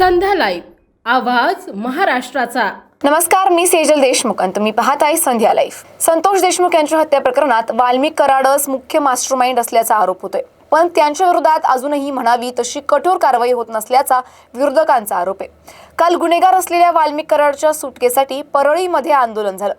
संध्या live आवाज महाराष्ट्राचा. नमस्कार मी सेजल देशमुख आणि तुम्ही पाहत आहे संध्या लाईव्ह. संतोष देशमुख यांच्या हत्या प्रकरणात वाल्मिक कराडस मुख्य मास्टरमाइंड असल्याचा आरोप होतोय. पण त्यांच्या विरोधात अजूनही म्हणावी तशी कठोर कारवाई होत नसल्याचा विरोधकांचा आरोप आहे. काल गुन्हेगार असलेल्या वाल्मिक कराडच्या सुटकेसाठी परळीमध्ये आंदोलन झालं.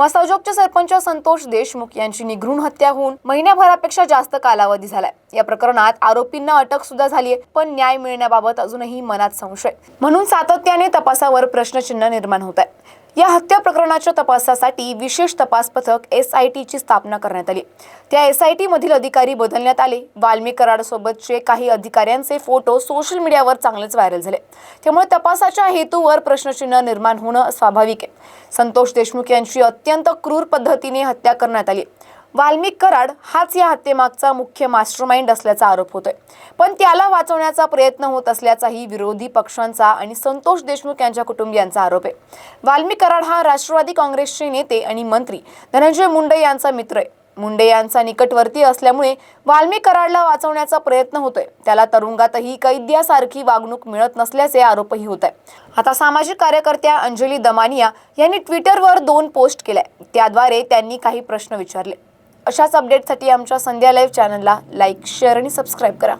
मसाजोगचे सरपंच संतोष देशमुख यांची निघृण हत्या होऊन महिन्याभरापेक्षा जास्त कालावधी झालाय. या प्रकरणात आरोपींना अटक सुद्धा झालीय पण न्याय मिळण्याबाबत अजूनही मनात संशय. म्हणून सातत्याने तपासावर प्रश्नचिन्ह निर्माण होत आहे या हत्या प्रकरणाच्या तपासासाठी विशेष तपास पथक एस आय टीची स्थापना करण्यात आली. त्या एस आय टी मधील अधिकारी बदलण्यात आले. वाल्मी कराडसोबतचे काही अधिकाऱ्यांचे फोटो सोशल मीडियावर चांगलेच व्हायरल झाले. त्यामुळे तपासाच्या हेतूवर प्रश्नचिन्ह निर्माण होणं स्वाभाविक आहे. संतोष देशमुख यांची अत्यंत क्रूर पद्धतीने हत्या करण्यात आली. वाल्मिक कराड हाच या हत्येमागचा मुख्य मास्टरमाइंड असल्याचा आरोप होतोय. पण त्याला वाचवण्याचा प्रयत्न होत असल्याचाही विरोधी पक्षांचा आणि संतोष देशमुख यांच्या कुटुंबियांचा आरोप आहे. वाल्मिक कराड हा राष्ट्रवादी काँग्रेसचे नेते आणि मंत्री. धनंजय मुंडे यांचा मित्र आहे. मुंडे यांचा निकटवर्ती असल्यामुळे वाल्मिक कराडला वाचवण्याचा प्रयत्न होतोय. त्याला तरुंगातही कैद्यासारखी वागणूक मिळत नसल्याचे आरोपही होत आहे. आता सामाजिक कार्यकर्त्या अंजली दमानिया यांनी ट्विटरवर दोन पोस्ट केल्या. त्याद्वारे त्यांनी काही प्रश्न विचारले. अशाच अपडेटसाठी आमच्या संध्या लाईव्ह चॅनलला लाईक शेअर आणि सबस्क्राईब करा.